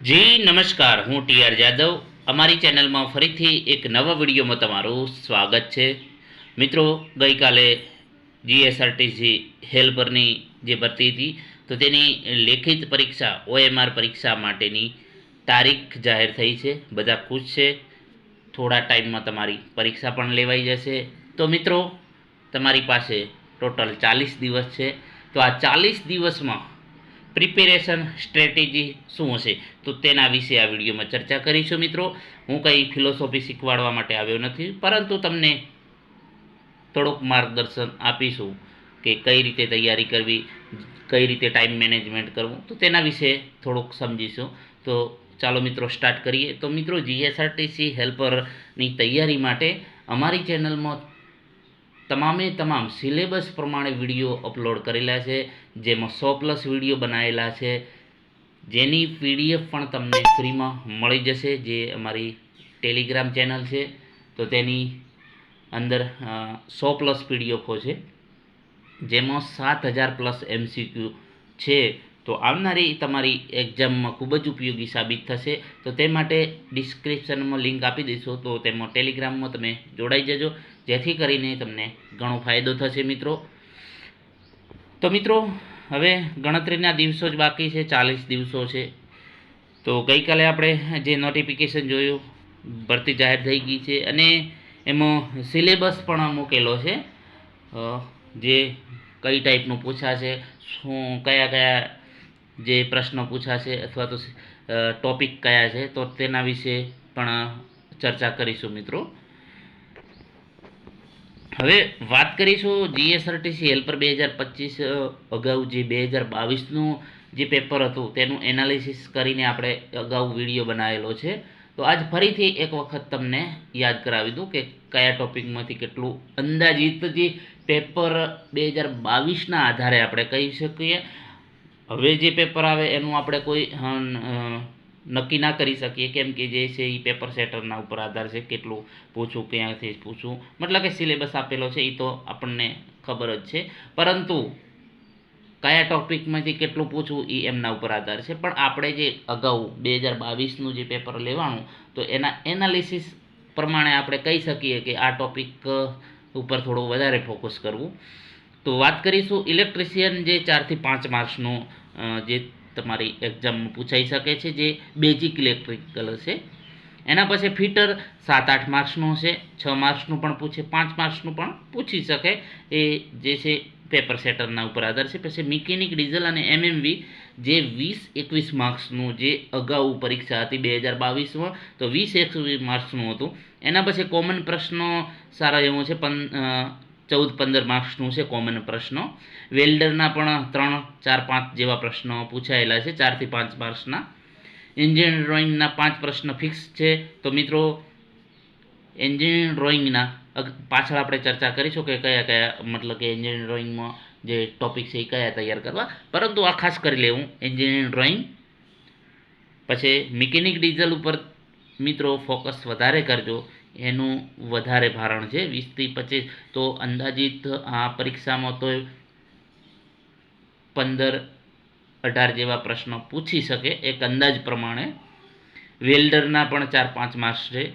જી, નમસ્કાર. હું T R Jadav. અમારી ચેનલમાં ફરીથી એક નવા વિડીયોમાં તમારું સ્વાગત છે. મિત્રો, ગઈકાલે જીએસઆરટીસી હેલ્પરની જે ભરતી હતી, તો તેની લેખિત પરીક્ષા ઓએમઆર પરીક્ષા માટેની તારીખ જાહેર થઈ છે. બધા ખુશ છે. થોડા ટાઈમમાં તમારી પરીક્ષા પણ લેવાઈ જશે. તો મિત્રો, તમારી પાસે ટોટલ ચાલીસ દિવસ છે. તો આ ચાલીસ દિવસમાં પ્રિપેરેશન સ્ટ્રેટેજી શું હશે? તો તેના વિશે આ વિડીયોમાં ચર્ચા કરીશું મિત્રો. હું કંઈ ફિલોસોફી શીખવાડવા માટે આવ્યો નથી, પરંતુ તમને થોડુંક માર્ગદર્શન આપીશું કે કઈ રીતે તૈયારી કરવી, કઈ રીતે ટાઈમ મેનેજમેન્ટ કરવું, તો તેના વિશે થોડુંક સમજીશું. તો ચાલો મિત્રો સ્ટાર્ટ કરીએ. તો મિત્રો જીએસઆરટીસી હેલ્પરની તૈયારી માટે અમારી ચેનલમાં તમામે તમામ સિલેબસ પ્રમાણે વીડિયો અપલોડ કરેલા છે, જેમાં સો પ્લસ વીડિયો બનાવેલા છે. જેની પીડીએફ પણ તમને ફ્રીમાં મળી જશે, જે અમારી ટેલિગ્રામ ચેનલ છે. તો તેની અંદર સો પ્લસ પીડીએફો છે, જેમાં સાત હજાર પ્લસ એમસીક્યુ છે. તો આવનારી તમારી એક્ઝામમાં ખૂબ જ ઉપયોગી સાબિત થશે. તો તે માટે ડિસ્ક્રિપ્શનમાં લિંક આપી દઈશું. તો તેમાં ટેલિગ્રામમાં તમે જોડાઈ જજો. જેથી કરીને તમને ઘણો ફાયદો થશે મિત્રો. તો મિત્રો, હવે ગણતરીના દિવસો જ બાકી છે, ચાલીસ દિવસો છે. તો ગઈકાલે આપણે જે નોટિફિકેશન જોયું, ભરતી જાહેર થઈ ગઈ છે અને એમાં સિલેબસ પણ મૂકેલો છે. જે કઈ ટાઈપનું પૂછાશે, શું, કયા કયા જે પ્રશ્નો પૂછાશે અથવા તો ટોપિક કયા છે, તો તેના વિશે પણ ચર્ચા કરીશું મિત્રો. હવે વાત કરીશું જીએસઆરટીસી હેલ્પર બે હજાર પચીસ અગાઉ જે બે હજાર બાવીસનું જે પેપર હતું, તેનું એનાલિસિસ કરીને આપણે અગાઉ વીડિયો બનાવેલો છે. તો આજ ફરીથી એક વખત તમને યાદ કરાવી દઉં કે કયા ટોપિકમાંથી કેટલું અંદાજિત જે પેપર બે હજાર બાવીસના આધારે આપણે કહી શકીએ. હવે જે પેપર આવે એનું આપણે કોઈ નક્કી ના કરી શકીએ. કેમ કે જે છે એ પેપર સેટરના ઉપર આધાર છે, કેટલું પૂછું, ક્યાંથી પૂછું. મતલબ કે સિલેબસ આપેલો છે એ તો આપણને ખબર જ છે. પરંતુ કયા ટોપિકમાંથી કેટલું પૂછવું એ એમના ઉપર આધાર છે. પણ આપણે જે અગાઉ બે હજાર બાવીસનું જે પેપર લેવાનું, તો એના એનાલિસિસ પ્રમાણે આપણે કહી શકીએ કે આ ટોપિક ઉપર થોડું વધારે ફોકસ કરવું. તો વાત કરીશું ઇલેક્ટ્રિશિયન જે ચારથી પાંચ માર્ક્સનું જે તમારી એક્ઝામમાં પૂછાઈ શકે છે જે બેઝિક ઇલેક્ટ્રિકલ છે. એના પછી ફિટર સાત આઠ માર્ક્સનું હશે છ માર્ક્સનું પણ પૂછે પાંચ માર્ક્સનું પણ પૂછી શકે. એ જે છે પેપર સેટરના ઉપર આધાર છે. પછી મિકેનિક ડીઝલ અને એમએમવી જે વીસ એકવીસ માર્ક્સનું જે અગાઉ પરીક્ષા હતી બે હજાર બાવીસમાં તો વીસ એકવીસ માર્ક્સનું હતું. એના પછી કોમન પ્રશ્નો સારા એવું છે અ, ચૌદ પંદર માર્ક્સનું છે કોમન પ્રશ્નો. વેલ્ડરના પણ ત્રણ, ચાર, પાંચ જેવા પ્રશ્નો પૂછાયેલા છે, ચારથી પાંચ માર્ક્સના. એન્જિનિયર ડ્રોઈંગના પાંચ પ્રશ્ન ફિક્સ છે. તો મિત્રો, એન્જિનિયરિંગ ડ્રોઈંગના પાછળ આપણે ચર્ચા કરીશું કે કયા કયા, મતલબ કે એન્જિનિયરિંગ ડ્રોઈંગમાં જે ટોપિક છે એ કયા તૈયાર કરવા. પરંતુ આ ખાસ કરી લેવું, એન્જિનિયરિંગ ડ્રોઈંગ. પછી મિકેનિક ડીઝલ ઉપર મિત્રો ફોકસ વધારે કરજો. એનું વધારે ભારણ છે વીસથી પચીસ. તો અંદાજિત આ પરીક્ષામાં તો પંદર અઢાર જેવા પ્રશ્નો પૂછી શકે. એક અંદાજ પ્રમાણે વેલ્ડરના પણ ચાર પાંચ માર્ક્સ છે.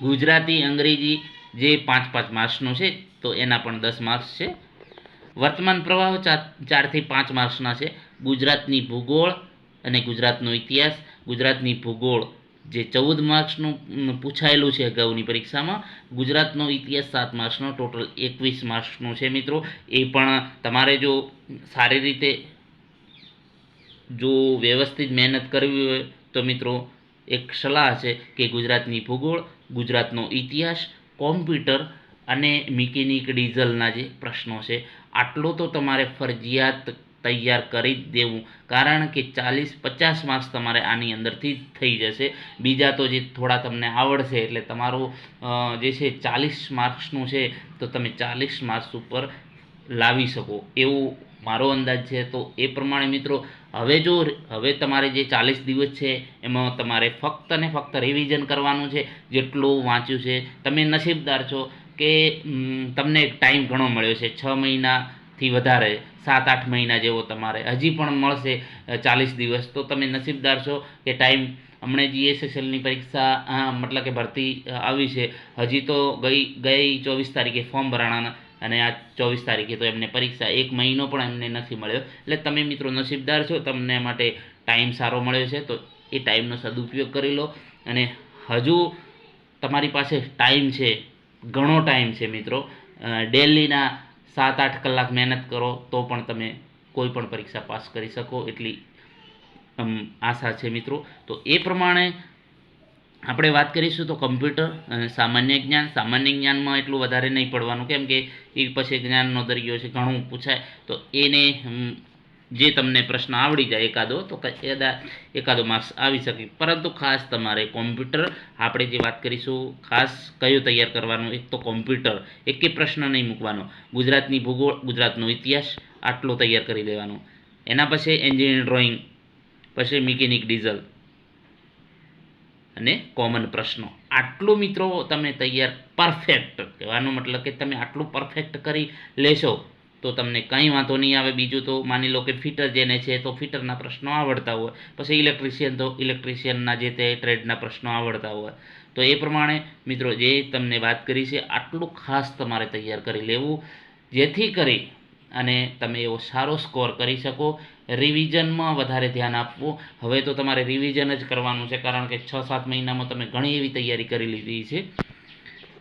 ગુજરાતી, અંગ્રેજી જે પાંચ પાંચ માર્ક્સનું છે, તો એના પણ દસ માર્ક્સ છે. વર્તમાન પ્રવાહ ચાર ચારથી પાંચ માર્ક્સના છે. ગુજરાતની ભૂગોળ અને ગુજરાતનો ઇતિહાસ. ગુજરાતની ભૂગોળ જે ચૌદ માર્ક્સનું પૂછાયેલું છે અગાઉની પરીક્ષામાં, ગુજરાતનો ઇતિહાસ સાત માર્ક્સનો, ટોટલ એકવીસ માર્ક્સનો છે મિત્રો. એ પણ તમારે જો સારી રીતે, જો વ્યવસ્થિત મહેનત કરવી હોય, તો મિત્રો, એક સલાહ છે કે ગુજરાતની ભૂગોળ, ગુજરાતનો ઇતિહાસ, કોમ્પ્યુટર અને મિકેનિક ડીઝલના જે પ્રશ્નો છે, આટલો તો તમારે ફરજિયાત તૈયાર કરી જ દેવું. કારણ કે ચાલીસ, પચાસ માર્ક્સ તમારે આની અંદરથી જ થઈ જશે. બીજા તો જે થોડા તમને આવડશે, એટલે તમારું જે છે ચાલીસ માર્ક્સનું છે, તો તમે ચાલીસ માર્ક્સ ઉપર લાવી શકો. એવું મારો અંદાજ છે. તો એ પ્રમાણે મિત્રો, હવે જો હવે તમારે જે ચાલીસ દિવસ છે, એમાં તમારે ફક્ત ને ફક્ત રિવિઝન કરવાનું છે, જેટલું વાંચ્યું છે. તમે નસીબદાર છો કે તમને ટાઈમ ઘણો મળ્યો છે. છ મહિના થી વધારે સાત આઠ મહિના જેવો તમારે. હજી પણ મળશે ચાલીસ દિવસ. તો તમે નસીબદાર છો કે ટાઈમ હમણાં જીએસએસએલની પરીક્ષા અ, મતલબ કે ભરતી આવી છે. હજી તો ગઈ ગઈ ચોવીસ તારીખે ફોર્મ ભરાણાના અને આ ચોવીસ તારીખે તો એમને પરીક્ષા એક મહિનો પણ એમને નથી મળ્યો. એટલે તમે મિત્રો નસીબદાર છો તમને માટે ટાઈમ સારો મળ્યો છે તો એ ટાઈમનો સદુપયોગ કરી લો. અને હજુ તમારી પાસે ટાઈમ છે ઘણો ટાઈમ છે મિત્રો. ડેલીના સાત આઠ કલાક મહેનત કરો, તો પણ તમે કોઈ પણ પરીક્ષા પાસ કરી શકો એટલી આશા છે મિત્રો. તો એ પ્રમાણે આપણે વાત કરીશું તો કમ્પ્યુટર સામાન્ય જ્ઞાન. સામાન્ય જ્ઞાનમાં એટલું વધારે નહીં પડવાનું. કેમ કે એ પછી જ્ઞાનનો દરિયો છે, ઘણું પૂછાય. તો એને જે તમને પ્રશ્ન આવડી જાય એકાદો, તો ક- એદા એકાદો માર્ક્સ આવી શકે. પરંતુ ખાસ તમારે કોમ્પ્યુટર આપણે જે વાત કરીશું, ખાસ કયો તૈયાર કરવાનું? એક તો કોમ્પ્યુટર એકે પ્રશ્ન નહીં મૂકવાનો. ગુજરાતની ભૂગોળ, ગુજરાતનો ઇતિહાસ આટલો તૈયાર કરી દેવાનો. એના પછી એન્જિનિયર ડ્રોઈંગ પછી મિકેનિક ડીઝલ અને કોમન પ્રશ્નો. આટલું મિત્રો તમે તૈયાર પરફેક્ટ કહેવાનો મતલબ કે તમે આટલું પરફેક્ટ કરી લેશો તો તમને કંઈ વાંધો નહીં આવે. બીજું તો માની લો કે ફિટર જેને છે તો ફિટરના પ્રશ્નો આવડતા હોય. પછી ઇલેક્ટ્રિશિયન તો ઇલેક્ટ્રિશિયનના જે તે ટ્રેડના પ્રશ્નો આવડતા હોય. તો એ પ્રમાણે મિત્રો જે તમને વાત કરી છે આટલું ખાસ તમારે તૈયાર કરી લેવું. જેથી કરી અને તમે એવો સારો સ્કોર કરી શકો. રિવિઝનમાં વધારે ધ્યાન આપવું. હવે તો તમારે રિવિઝન જ કરવાનું છે કારણ કે છ સાત મહિનામાં તમે ઘણી એવી તૈયારી કરી લીધી છે.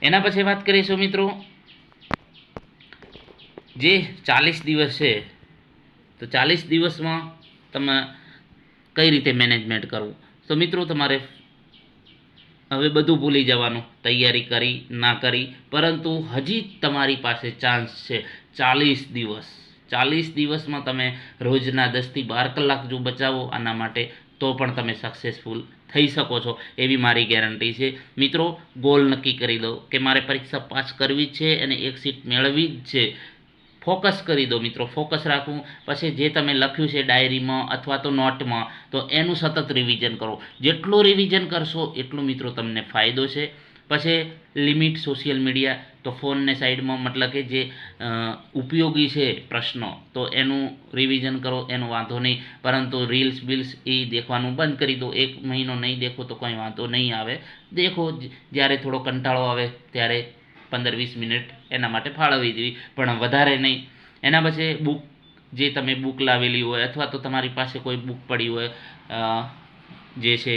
એના પછી વાત કરીશું મિત્રો જે ચાલીસ દિવસ છે, તો ચાલીસ દિવસમાં તમે કઈ રીતે મેનેજમેન્ટ કરવું? તો મિત્રો તમારે હવે બધું ભૂલી જવાનું, તૈયારી કરી, ના કરી, પરંતુ હજી તમારી પાસે ચાન્સ છે ચાલીસ દિવસ. ચાલીસ દિવસમાં તમે રોજના દસથી બાર કલાક જો બચાવો, આના માટે તો પણ તમે સક્સેસફુલ થઈ શકો છો, એવી મારી ગેરંટી છે. મિત્રો ગોલ નક્કી કરી દો કે મારે પરીક્ષા પાસ કરવી છે અને એક સીટ મેળવવી જ છે. ફોકસ કરી દો મિત્રો, ફોકસ રાખવું. પછી જે તમે લખ્યું છે ડાયરીમાં અથવા તો નોટમાં, તો એનું સતત રિવિઝન કરો. જેટલું રિવિઝન કરશો, એટલું મિત્રો તમને ફાયદો છે. પછી લિમિટ સોશિયલ મીડિયા તો ફોનને સાઈડમાં મતલબ કે જે ઉપયોગી છે પ્રશ્નો, તો એનું રિવિઝન કરો, એનો વાંધો નહીં. પરંતુ રીલ્સ બિલ્સ એ દેખવાનું બંધ કરી દો. એક મહિનો નહીં દેખો, તો કંઈ વાંધો નહીં આવે. દેખો, જ્યારે થોડો કંટાળો આવે, ત્યારે પંદર વીસ મિનિટ એના માટે ફાળવી જોઈએ, પણ વધારે નહીં. એના પછી બુક, જે તમે બુક લાવેલી હોય અથવા તો તમારી પાસે કોઈ બુક પડી હોય જે છે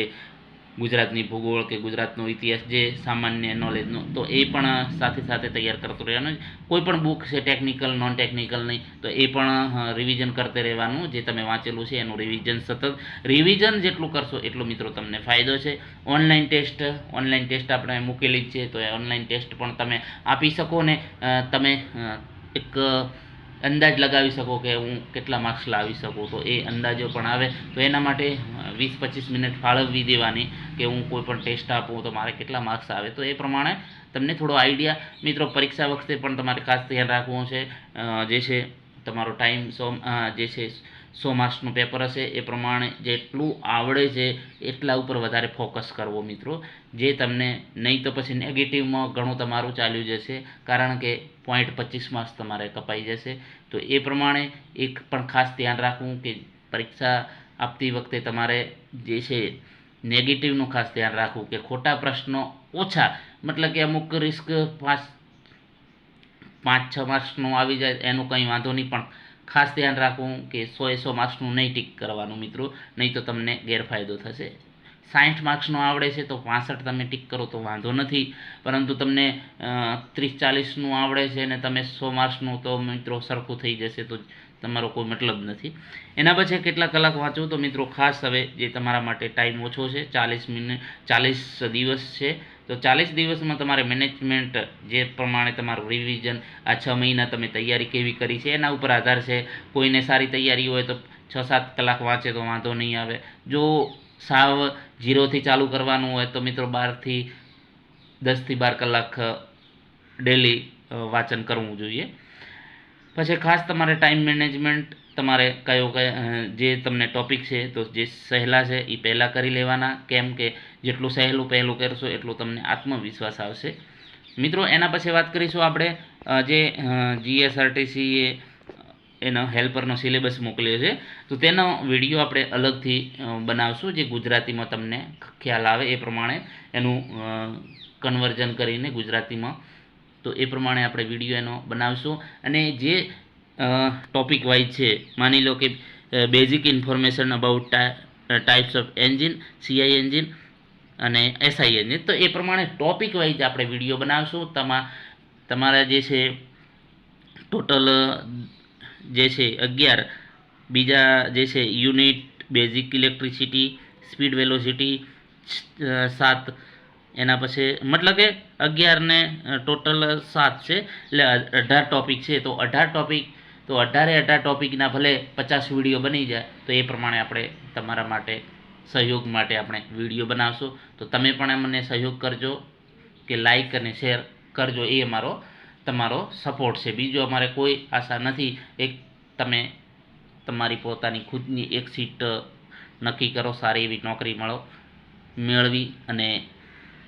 ગુજરાતની ભૂગોળ કે ગુજરાતનો ઇતિહાસ જે સામાન્ય નોલેજનો તો એ પણ સાથે સાથે તૈયાર કરતો રહેવાનું કોઈ પણ બુક છે ટેકનિકલ નોન ટેકનિકલ નહીં, તો એ પણ રિવિઝન કરતે રહેવાનું, જે તમે વાંચેલું છે એનું રિવિઝન સતત. રિવિઝન જેટલું કરશો એટલો મિત્રો તમને ફાયદો છે. ઓનલાઈન ટેસ્ટ ઓનલાઈન ટેસ્ટ આપણે મૂકેલી જ છે, તો એ ઓનલાઈન ટેસ્ટ પણ તમે આપી શકો ને તમે એક અંદાજ લગાવી શકો કે હું કેટલા માર્ક્સ લાવી શકું, તો એ અંદાજો પણ આવે. તો એના માટે વીસ પચીસ મિનિટ ફાળવવી દેવાની કે હું કોઈ પણ ટેસ્ટ આપું તો મારે કેટલા માર્ક્સ આવે. તો એ પ્રમાણે તમને થોડો આઈડિયા. મિત્રો, પરીક્ષા વખતે પણ તમારે ખાસ ધ્યાન રાખવું છે. જે છે તમારો ટાઈમ સો જે છે સો માર્ક્સનું પેપર હશે એ પ્રમાણે જેટલું આવડે છે એટલા ઉપર વધારે ફોકસ કરવો મિત્રો. જે તમને નહીં તો પછી નેગેટિવમાં ઘણું તમારું ચાલ્યું જશે કારણ કે પોઈન્ટ પચીસ માર્ક્સ તમારે કપાઈ જશે. તો એ પ્રમાણે એક પણ ખાસ ધ્યાન રાખવું કે પરીક્ષા આપતી વખતે તમારે જે છે નેગેટિવનું ખાસ ધ્યાન રાખવું કે ખોટા પ્રશ્નો ઓછા, મતલબ કે અમુક રિસ્ક પાંચ પાંચ, છ માર્ક્સનું આવી જાય, એનું કંઈ વાંધો નહીં, પણ ખાસ ધ્યાન રાખવું કે સો એ સો માર્ક્સનું નહીં ટીક કરવાનું મિત્રો, નહીં તો તમને ગેરફાયદો થશે. સાઠ માર્ક્સનો આવડે છે તો પાસઠ તમે ટીક કરો તો વાંધો નથી, પરંતુ તમને ત્રીસ ચાલીસનું આવડે છે અને તમે સો માર્ક્સનું તો મિત્રો સરખું થઈ જશે તો તમારો કોઈ મતલબ નથી. એના પછી કેટલા કલાક વાંચવું તો મિત્રો ખાસ હવે જે તમારા માટે ટાઈમ ઓછો છે, ચાલીસ મિનિટ ચાલીસ દિવસ છે, તો ચાલીસ દિવસમાં તમારે મેનેજમેન્ટ જે પ્રમાણે તમારું રિવિઝન આ છ મહિના તમે તૈયારી કેવી કરી છે, એના ઉપર આધાર છે. કોઈને સારી તૈયારી હોય તો છ સાત કલાક વાંચે તો વાંધો નહીં આવે. જો સાવ જીરોથી ચાલુ કરવાનું હોય તો મિત્રો બારથી દસથી બાર કલાક ડેલી વાંચન કરવું જોઈએ. પછી ખાસ તમારે ટાઈમ મેનેજમેન્ટ તમારે કયો કયા જે તમને ટોપિક છે, તો જે સહેલા છે એ પહેલાં કરી લેવાના. કેમ કે જેટલું સહેલું પહેલું કરશો, એટલું તમને આત્મવિશ્વાસ આવશે. મિત્રો, એના પછી વાત કરીશું આપણે જે જીએસઆરટીસી એ, એનો હેલ્પરનો સિલેબસ મોકલ્યો છે. તો તેનો વીડિયો આપણે અલગથી બનાવશું, જે ગુજરાતીમાં તમને ખ્યાલ આવે એ પ્રમાણે. એનું કન્વર્ઝન કરીને ગુજરાતીમાં તો એ પ્રમાણે આપણે વીડિયો એનો બનાવીશું. અને જે ટોપિક વાઇઝ છે, માની લો કે basic information about types of engine CI engine અને એસઆઈ એન્જિન તો એ પ્રમાણે ટોપિક વાઇઝ આપણે વીડિયો બનાવીશું. તમા, તમારા જે છે ટોટલ જે છે, અગિયાર. બીજા જે છે unit basic electricity speed velocity સાત. એના પછી મતલબ કે અગિયારને ટોટલ સાત છે. એટલે અઢાર ટોપિક છે. તો અઢાર ટોપિક તો અઢારે અઢાર ટોપિકના ભલે પચાસ વીડિયો બની જાય, તો એ પ્રમાણે આપણે તમારા માટે સહયોગ માટે આપણે વીડિયો બનાવશું. તો તમે પણ મને સહયોગ કરજો કે લાઈક અને શેર કરજો. એ અમારો, તમારો સપોર્ટ છે. બીજો અમારે કોઈ આશા નથી. એક તમે તમારી પોતાની ખુદની એક સીટ નક્કી કરો. સારી એવી નોકરી મળો, મેળવી અને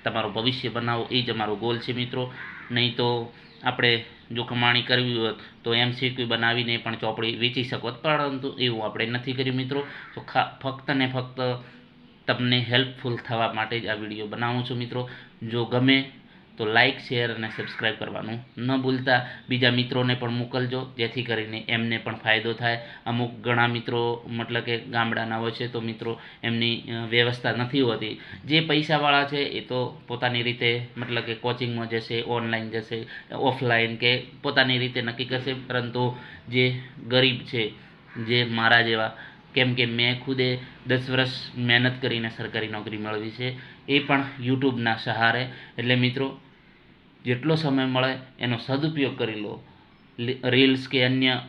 તમારું ભવિષ્ય બનાવો, એ જ અમારો ગોલ છે મિત્રો. નહીં તો આપણે જો કમાણી કરવી હોત, તો એમસીક્યુ બનાવીને પણ ચોપડી વેચી શકો પરંતુ એવું આપણે નથી કર્યું મિત્રો. તો ફક્ત ને ફક્ત તમને હેલ્પફુલ થવા માટે જ આ વીડિયો બનાવું છું મિત્રો. જો ગમે તો લાઇક શેર અને સબસ્ક્રાઈબ કરવાનું ન ભૂલતા. બીજા મિત્રોને પણ મોકલજો, જેથી કરીને એમને પણ ફાયદો થાય. અમુક ઘણા મિત્રો મતલબ કે ગામડાના હોય છે, તો મિત્રો એમની વ્યવસ્થા નથી હોતી. જે પૈસાવાળા છે, એ તો પોતાની રીતે મતલબ કે કોચિંગમાં જશે ઓનલાઈન જશે ઓફલાઈન કે પોતાની રીતે નક્કી કરશે. પરંતુ જે ગરીબ છે, જે મારા જેવા કેમ કે મેં ખુદે દસ વર્ષ મહેનત કરીને સરકારી નોકરી મેળવી છે, એ પણ યુટ્યુબના સહારે. એટલે મિત્રો, જેટલો સમય મળે એનો સદુપયોગ કરી લો. રીલ્સ કે અન્ય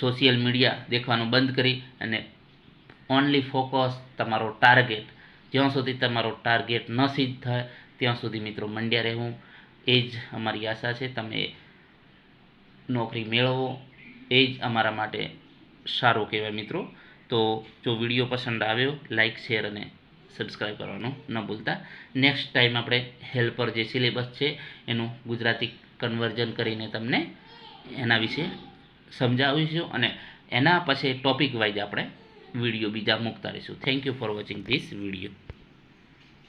સોશિયલ મીડિયા દેખવાનું બંધ કરી અને ઓનલી ફોકસ તમારો ટાર્ગેટ જ્યાં સુધી તમારો ટાર્ગેટ ન સિદ્ધ થાય, ત્યાં સુધી મિત્રો મંડ્યા રહેવું. એ જ અમારી આશા છે. તમે નોકરી મેળવો. એ જ અમારા માટે સારું કહેવાય મિત્રો. તો જો વીડિયો પસંદ આવ્યો લાઇક શેર અને સબસ્ક્રાઈબ કરવાનું ન ભૂલતા. નેક્સ્ટ ટાઈમ આપણે હેલ્પર જે સિલેબસ છે, એનું ગુજરાતી કન્વર્ઝન કરીને તમને એના વિશે સમજાવીશું અને એના પછી ટોપિક વાઇઝ આપણે વીડિયો બીજા મૂકતા રહીશું. Thank you for watching this video